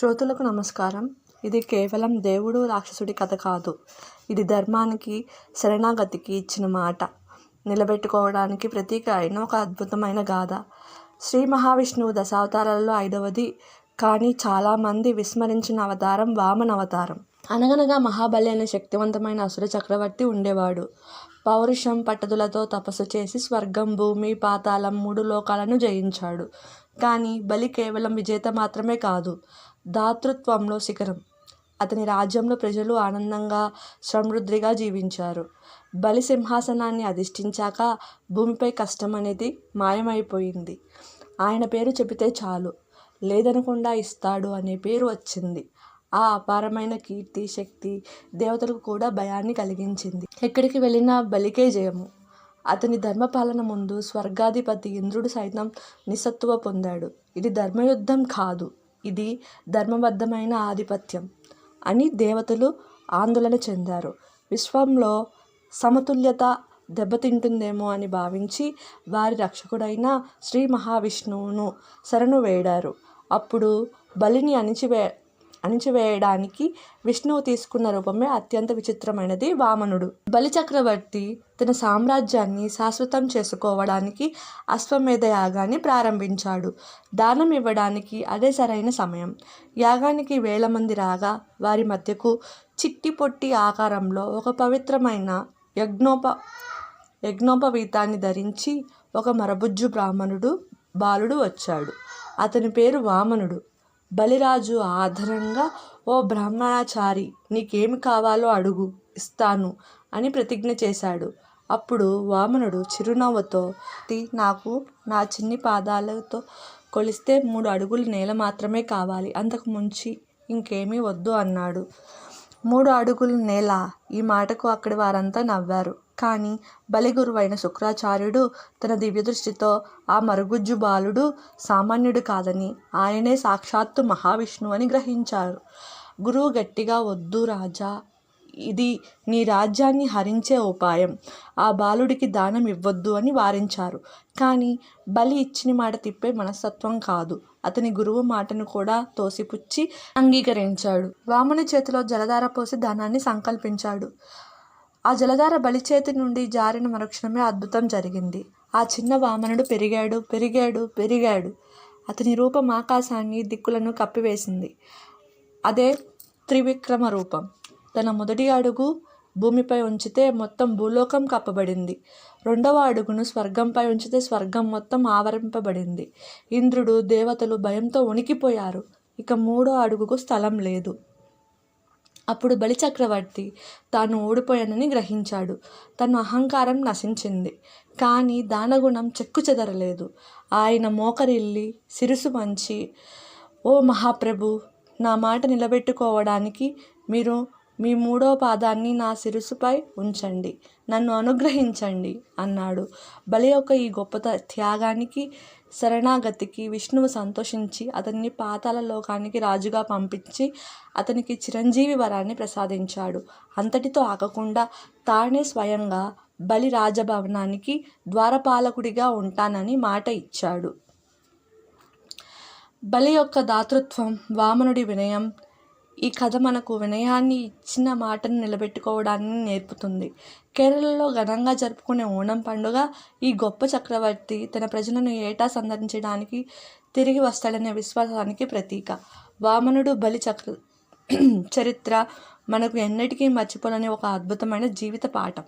శ్రోతలకు నమస్కారం. ఇది కేవలం దేవుడు రాక్షసుడి కథ కాదు. ఇది ధర్మానికి శరణాగతికి ఇచ్చిన మాట. నిలబెట్టుకోవడానికి ప్రతీక అయిన ఒక అద్భుతమైన గాథ. శ్రీ మహావిష్ణువు దశావతారాలలో ఐదవది కానీ చాలామంది విస్మరించిన అవతారం వామన అవతారం. అనగనగా మహాబలి అనే శక్తివంతమైన అసుర చక్రవర్తి ఉండేవాడు. పౌరుషం పట్టుదలతో తపస్సు చేసి స్వర్గం భూమి పాతాళం మూడు లోకాలను జయించాడు. కానీ బలి కేవలం విజేత మాత్రమే కాదు. దాతృత్వంలో శిఖరం. అతని రాజ్యంలో ప్రజలు ఆనందంగా సమృద్ధిగా జీవించారు. బలి సింహాసనాన్ని అధిష్ఠించాక భూమిపై కష్టం అనేది మాయమైపోయింది. ఆయన పేరు చెబితే చాలు. లేదనకుండా ఇస్తాడు అనే పేరు వచ్చింది. ఆ అపారమైన కీర్తి శక్తి దేవతలకు కూడా భయాన్ని కలిగించింది. ఎక్కడికి వెళ్ళినా బలికే జయము. అతని ధర్మపాలన ముందు స్వర్గాధిపతి ఇంద్రుడు సైతం నిసత్తువ పొందాడు. ఇది ధర్మయుద్ధం కాదు. ఇది ధర్మబద్ధమైన ఆధిపత్యం అని దేవతలు ఆందోళన చెందారు. విశ్వంలో సమతుల్యత దెబ్బతింటుందేమో అని భావించి వారి రక్షకుడైన శ్రీ మహావిష్ణువును శరణు వేడారు. అప్పుడు బలిని అణిచివే అణిచివేయడానికి విష్ణువు తీసుకున్న రూపమే అత్యంత విచిత్రమైనది వామనుడు. బలిచక్రవర్తి తన సామ్రాజ్యాన్ని శాశ్వతం చేసుకోవడానికి అశ్వమేధ యాగాన్ని ప్రారంభించాడు. దానం ఇవ్వడానికి అదే సరైన సమయం. యాగానికి వేల మంది రాగా వారి మధ్యకు చిట్టి పొట్టి ఆకారంలో ఒక పవిత్రమైన యజ్ఞోప యజ్ఞోపవీతాన్ని ధరించి ఒక మరబుజ్జు బ్రాహ్మణుడు బాలుడు వచ్చాడు. అతని పేరు వామనుడు. బలిరాజు ఆధారంగా ఓ బ్రాహ్మణాచారి నీకేమి కావాలో అడుగు ఇస్తాను అని ప్రతిజ్ఞ చేశాడు. అప్పుడు వామనుడు చిరునవ్వుతో నాకు నా చిన్ని పాదాలతో కొలిస్తే మూడు అడుగులు నేల మాత్రమే కావాలి అంతకు ముంచి ఇంకేమీ వద్దు అన్నాడు. మూడు అడుగుల నేల ఈ మాటకు అక్కడి వారంతా నవ్వారు. కానీ బలి గురువైన శుక్రాచార్యుడు తన దివ్యదృష్టితో ఆ మరుగుజ్జు బాలుడు సామాన్యుడు కాదని ఆయనే సాక్షాత్తు మహావిష్ణువు అని గ్రహించారు. గురువు గట్టిగా వద్దు రాజా ఇది నీ రాజ్యాన్ని హరించే ఉపాయం. ఆ బాలుడికి దానం ఇవ్వొద్దు అని వారించారు. కానీ బలి ఇచ్చిన మాట తిప్పే మనస్తత్వం కాదు. అతని గురువు మాటను కూడా తోసిపుచ్చి అంగీకరించాడు. వామన చేతిలో జలధార పోసి దానాన్ని సంకల్పించాడు. ఆ జలధార బలి చేతి నుండి జారిన మరుక్షణమే అద్భుతం జరిగింది. ఆ చిన్న వామనుడు పెరిగాడు పెరిగాడు పెరిగాడు. అతని రూపం ఆకాశాన్ని దిక్కులను కప్పివేసింది. అదే త్రివిక్రమ రూపం. తన మొదటి అడుగు భూమిపై ఉంచితే మొత్తం భూలోకం కప్పబడింది. రెండవ అడుగును స్వర్గంపై ఉంచితే స్వర్గం మొత్తం ఆవరింపబడింది. ఇంద్రుడు దేవతలు భయంతో వణికిపోయారు ఇక మూడో అడుగుకు స్థలం లేదు. అప్పుడు బలిచక్రవర్తి తాను ఓడిపోయానని గ్రహించాడు. తన అహంకారం నశించింది. కానీ దానగుణం చెక్కు చెదరలేదు. ఆయన మోకరిల్లి సిరుసు మంచి ఓ మహాప్రభు నా మాట నిలబెట్టుకోవడానికి మీరు మీ మూడో పాదాన్ని నా శిరస్సుపై ఉంచండి. నన్ను అనుగ్రహించండి అన్నాడు. బలి యొక్క ఈ గొప్ప త్యాగానికి శరణాగతికి విష్ణువు సంతోషించి అతన్ని పాతాల లోకానికి రాజుగా పంపించి అతనికి చిరంజీవి వరాన్ని ప్రసాదించాడు. అంతటితో ఆగకుండా తానే స్వయంగా బలి రాజభవనానికి ద్వారపాలకుడిగా ఉంటానని మాట ఇచ్చాడు. బలి యొక్క దాతృత్వం వామనుడి వినయం ఈ కథ మనకు వినయాన్ని ఇచ్చిన మాటను నిలబెట్టుకోవడాన్ని నేర్పుతుంది. కేరళలో ఘనంగా జరుపుకునే ఓణం పండుగ ఈ గొప్ప చక్రవర్తి తన ప్రజలను ఏటా సందర్శించడానికి తిరిగి వస్తాడనే విశ్వాసానికి ప్రతీక. వామనుడు బలి చక్ర చరిత్ర మనకు ఎన్నటికీ మర్చిపోలేని ఒక అద్భుతమైన జీవిత పాఠం.